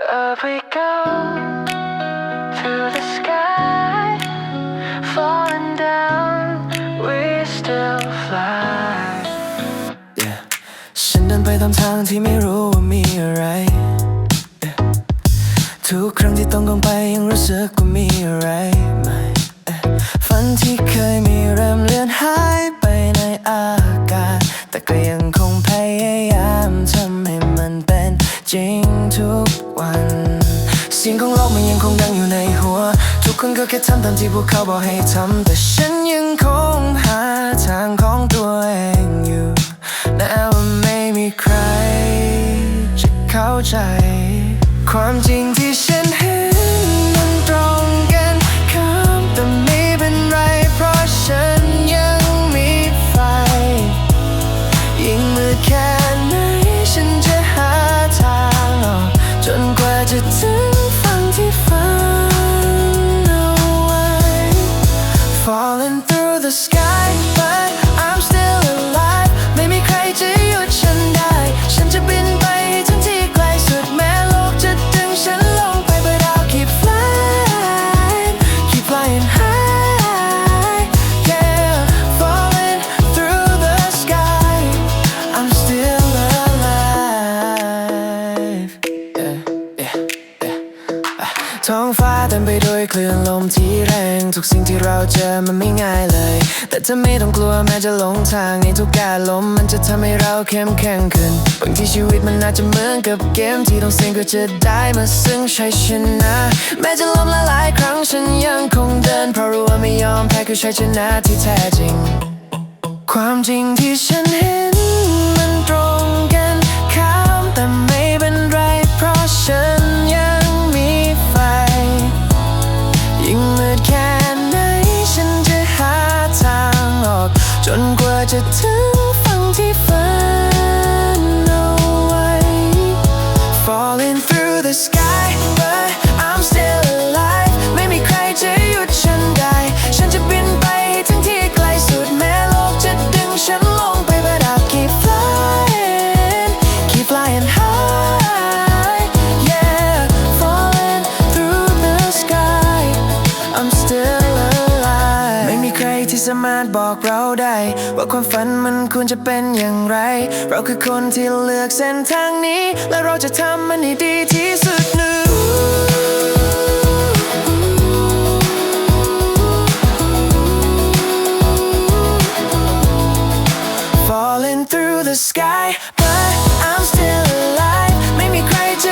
Up we go to the sky, falling down, we still fly. Yeah ฉันเดินไปตามทางที่ไม่รู้ว่ามีอะไร Yeah ทุกครั้งที่ต้องก้องไปยังรู้สึกว่ามีอะไรใหม่ Yeah ฝันที่เคยมีเริ่มเลือนหายไปในอากาศ แต่ก็ยัง สียงของโลกมันยังคงดังอยู่ในหัว ทุกคนก็แค่ทำตามที่พวกเขาบอกให้ทำ แต่ฉันยังคงหาทางของตัวเองอยู่แม้ว่าไม่มีใครจะเข้าใจ ความจริงที่ฉันเห็นมัน ท้องฟ้าเต็มไปด้วยคลื่นลมที่แรง ทุกสิ่งที่เราเจอมันไม่ง่ายเลย แต่เธอไม่ต้องกลัวแม้จะหลงทางในทุกการล้มมันจะทำให้เราเข้มแข็งขึ้น บางทีชีวิตมันอาจจะเหมือนกับเกมที่ต้องเสี่ยงก็จะได้มาซึ่งชัยชนะ แม้จะล้มหลายครั้งฉันยังคงเดิน เพราะรู้ว่าไม่ยอมแพ้คือชัยชนะที่แท้จริง ความจริงที่ฉันเห็น นก สามารถบอกเราได้ ว่าความฝันมันควรจะเป็นอย่างไร เราคือคนที่เลือกเส้นทางนี้ และเราจะทำมันให้ดีที่สุดหนึ่งเ falling through the sky but I'm still ไม่มีใครจะ